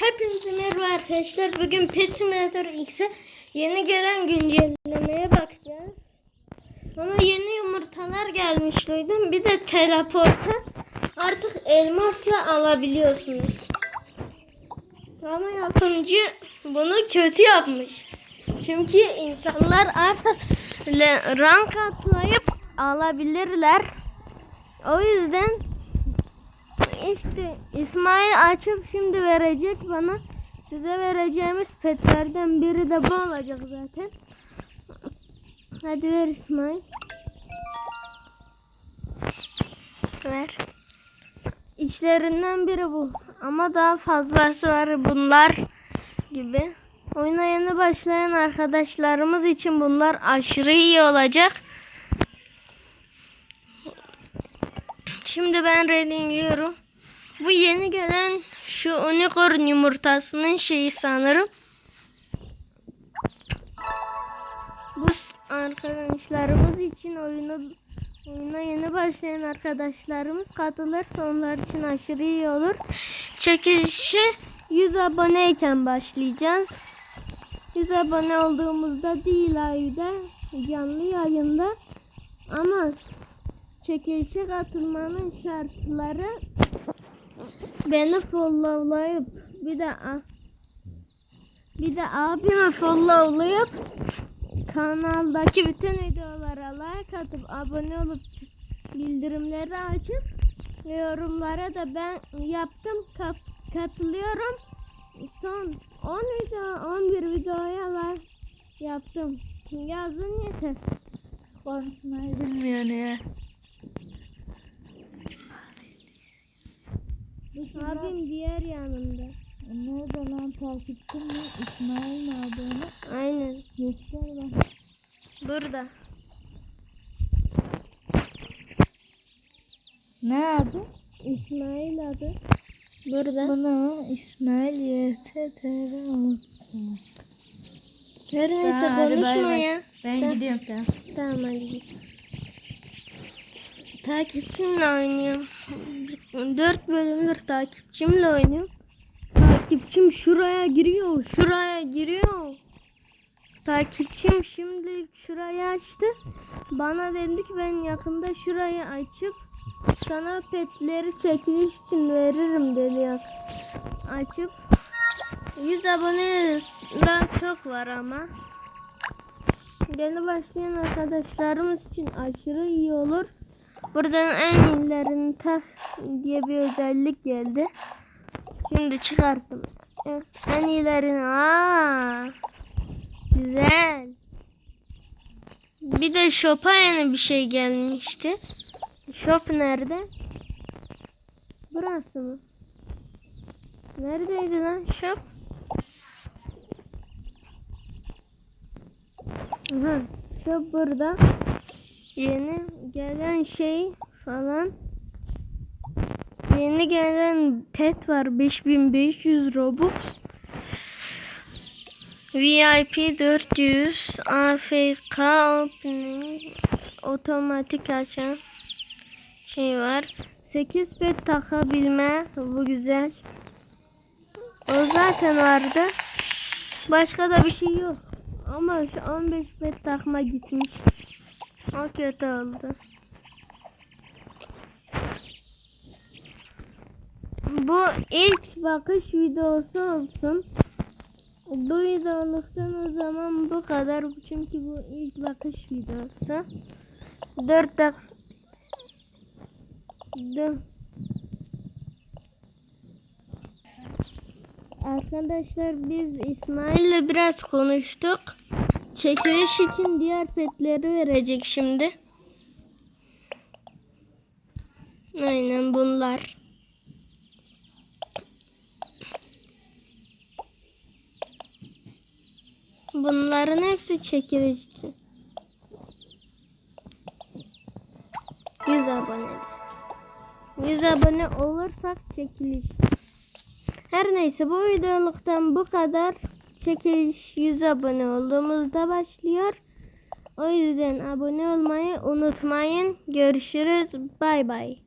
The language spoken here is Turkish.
Hepinize merhaba arkadaşlar. Bugün Pet Simulator X'e yeni gelen güncellemeye bakacağız. Ama yeni yumurtalar gelmiş duydum. Bir de teleporta artık elmasla alabiliyorsunuz. Ama yapımcı bunu kötü yapmış. Çünkü insanlar artık rank atlayıp alabilirler. O yüzden işte İsmail açıp şimdi verecek bana. Size vereceğimiz petlerden biri de bu olacak zaten. Hadi ver İsmail. Ver. İçlerinden biri bu. Ama daha fazlası var bunlar gibi. Oyuna yeni başlayan arkadaşlarımız için bunlar aşırı iyi olacak. Şimdi ben reddingliyorum. Bu yeni gelen şu unicorn yumurtasının şeyi sanırım. Bu arkadaşlarımız için oyunu oyuna yeni başlayan arkadaşlarımız katılırsa onlar için aşırı iyi olur. Çekilişe 100 aboneyken başlayacağız. 100 abone olduğumuzda değil ayda canlı yayında ama çekilişe katılmanın şartları beni followlayıp bir de bir de abimi followlayıp kanaldaki bütün videolara like atıp abone olup bildirimleri açıp yorumlara da ben yaptım kat- katılıyorum. Son 10 video 11 videoya like yaptım. Yazın yeter. Konuşmayı bilmiyor ya. Abim diğer yanımda Nerede lan takipçim mi? İsmail mi abi onu? aynen Göster bak. burada Ne abi? İsmail adı burada Bunu İsmail YTTR neyse hadi bay konuşma ya Ben Tamam. gidiyorum tamam. Tamam hadi git. Takipçimle oynuyorum. Dört bölümdür takipçimle oynuyorum. Takipçim şuraya giriyor, şuraya giriyor. Takipçim şimdi şurayı açtı. Bana dedi ki ben yakında şurayı açıp sana petleri çekiliş için veririm dedi. Açıp 100 abone daha çok var ama. Yeni başlayan arkadaşlarımız için aşırı iyi olur. Buradan en iyilerini tak diye bir özellik geldi. Şimdi çıkarttım. En iyilerini. Aa, güzel. Bir de shop'a yeni bir şey gelmişti. Shop nerede? Burası mı? Neredeydi lan shop? Aha, shop burada. Yeni gelen şey falan. Yeni gelen pet var 5500 Robux. VIP 400 AFK opening otomatik açan şey var. 8 pet takabilme bu güzel. O zaten vardı. Başka da bir şey yok. Ama şu 15 pet takma gitmiş. O kötü oldu. Bu ilk bakış videosu olsun. Bu videoluktan o zaman bu kadar. Çünkü bu ilk bakış videosu. 4 dak Dö- Arkadaşlar biz İsmail'le biraz konuştuk. Çekiliş için diğer petleri verecek şimdi. Aynen bunlar. Bunların hepsi çekiliş için. 100 abone. 100 abone olursak çekiliş. Her neyse bu videoluktan bu kadar. Çekiliş 100 abone olduğumuzda başlıyor. O yüzden abone olmayı unutmayın. Görüşürüz. Bay bay.